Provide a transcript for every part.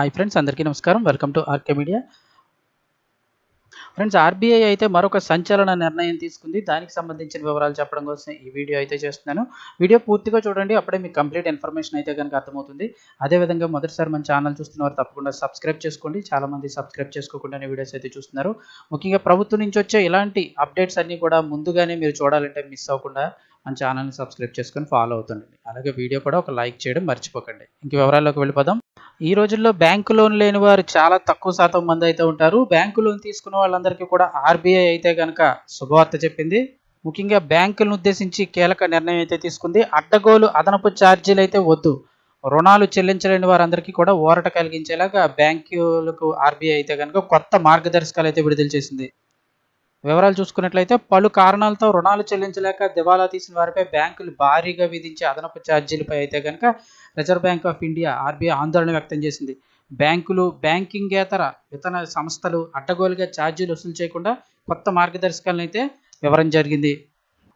Hi friends అందరికీ నమస్కారం. Welcome to RK media friends RBI అయితే మరొక సంచలన నిర్ణయం తీసుకుంది. దానికి సంబంధించిన వివరాలు చెప్పడం కోసం ఈ వీడియో అయితే చేస్తున్నాను. వీడియో పూర్తిగా చూడండి. అప్పుడే మీకు కంప్లీట్ ఇన్ఫర్మేషన్ అయితే కనుక అర్థమవుతుంది. అదేవిధంగా మొదటిసారి మన ఛానల్ చూస్తున్న వారు తప్పకుండా సబ్స్క్రైబ్ చేసుకోండి. చాలామంది సబ్స్క్రైబ్ చేసుకోకుండానే వీడియోస్ అయితే చూస్తున్నారు. ముఖ్యంగా ప్రభుత్వం నుంచి వచ్చే ఇలాంటి అప్డేట్స్ అన్నీ కూడా ముందుగానే మీరు చూడాలంటే మిస్ అవ్వకుండా మన ఛానల్ని సబ్స్క్రైబ్ చేసుకొని ఫాలో అవుతుండండి. అలాగే వీడియో కూడా ఒక లైక్ చేయడం మర్చిపోకండి. ఇంక వివరాల్లోకి వెళ్ళిపోదాం. ఈ రోజుల్లో బ్యాంకు లోన్ లేని వారు చాలా తక్కువ శాతం మంది అయితే ఉంటారు. బ్యాంకు లోన్ తీసుకున్న వాళ్ళందరికీ కూడా ఆర్బీఐ అయితే కనుక శుభవార్త చెప్పింది. ముఖ్యంగా బ్యాంకులను ఉద్దేశించి కీలక నిర్ణయం అయితే తీసుకుంది. అడ్డగోలు అదనపు ఛార్జీలు అయితే వద్దు. రుణాలు చెల్లించలేని వారందరికీ కూడా ఊరట కలిగించేలాగా బ్యాంకులకు ఆర్బీఐ అయితే కనుక కొత్త మార్గదర్శకాలు అయితే విడుదల చేసింది. వివరాలు చూసుకున్నట్లయితే పలు కారణాలతో రుణాలు చెల్లించలేక దివాలా తీసిన వారిపై బ్యాంకులు భారీగా విధించే అదనపు ఛార్జీలపై అయితే కనుక Reserve Bank of India RBI ఆందోళన వ్యక్తం చేసింది. బ్యాంకులు బ్యాంకింగేతర ఇతర సంస్థలు అడ్డగోలుగా ఛార్జీలు వసూలు చేయకుండా కొత్త మార్గదర్శకాలను అయితే వివరం జరిగింది.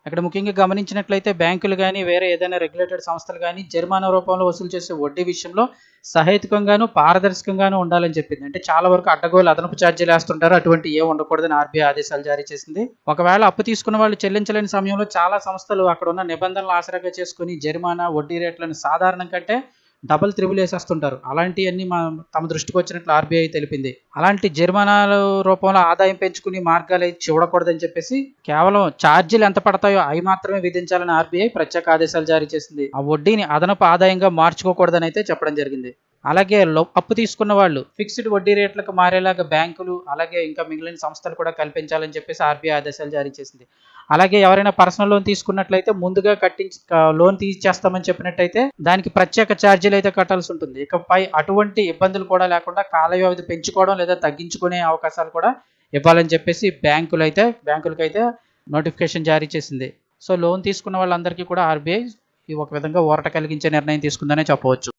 అక్కడ ముఖ్యంగా గమనించినట్లయితే బ్యాంకులు కానీ వేరే ఏదైనా రెగ్యులేటెడ్ సంస్థలు కానీ జరిమానా రూపంలో వసూలు చేసే వడ్డీ విషయంలో సహేతుకంగాను పారదర్శకంగాను ఉండాలని చెప్పింది. అంటే చాలా వరకు అడ్డగోలు అదనపు ఛార్జీలు వేస్తుంటారు. అటువంటి ఏ ఉండకూడదని ఆర్బీఐ ఆదేశాలు జారీ చేసింది. ఒకవేళ అప్పు తీసుకున్న వాళ్ళు చెల్లించలేని సమయంలో చాలా సంస్థలు అక్కడ ఉన్న నిబంధనలు ఆసరాగా చేసుకుని జరిమానా వడ్డీ రేట్లను సాధారణం కంటే డబల్ త్రిబుల్ వేసేస్తుంటారు. అలాంటివన్నీ మా తమ దృష్టికి వచ్చినట్లు ఆర్బీఐ తెలిపింది. అలాంటి జరిమానాల రూపంలో ఆదాయం పెంచుకునే మార్గాలు అయితే చూడకూడదని చెప్పేసి కేవలం ఛార్జీలు ఎంత పడతాయో అవి మాత్రమే విధించాలని ఆర్బీఐ ప్రత్యేక ఆదేశాలు జారీ చేసింది. ఆ వడ్డీని అదనపు ఆదాయంగా మార్చుకోకూడదని అయితే చెప్పడం జరిగింది. అలాగే లో- అప్పు తీసుకున్న వాళ్ళు ఫిక్స్డ్ వడ్డీ రేట్లకు మారేలాగా బ్యాంకులు అలాగే ఇంకా మిగిలిన సంస్థలు కూడా కల్పించాలని చెప్పేసి ఆర్బీఐ ఆదేశాలు జారీ చేసింది. అలాగే ఎవరైనా పర్సనల్ లోన్ తీసుకున్నట్లయితే ముందుగా కట్టించి లోన్ తీసేస్తామని చెప్పినట్టయితే దానికి ప్రత్యేక ఛార్జీలు అయితే కట్టాల్సి ఉంటుంది. ఇకపై అటువంటి ఇబ్బందులు కూడా లేకుండా కాల వ్యవధి పెంచుకోవడం లేదా తగ్గించుకునే అవకాశాలు కూడా ఇవ్వాలని చెప్పేసి బ్యాంకులు అయితే బ్యాంకులకి అయితే నోటిఫికేషన్ జారీ చేసింది. సో లోన్ తీసుకున్న వాళ్ళందరికీ కూడా ఆర్బీఐ ఒక విధంగా ఊరట కలిగించే నిర్ణయం తీసుకుందనే చెప్పవచ్చు.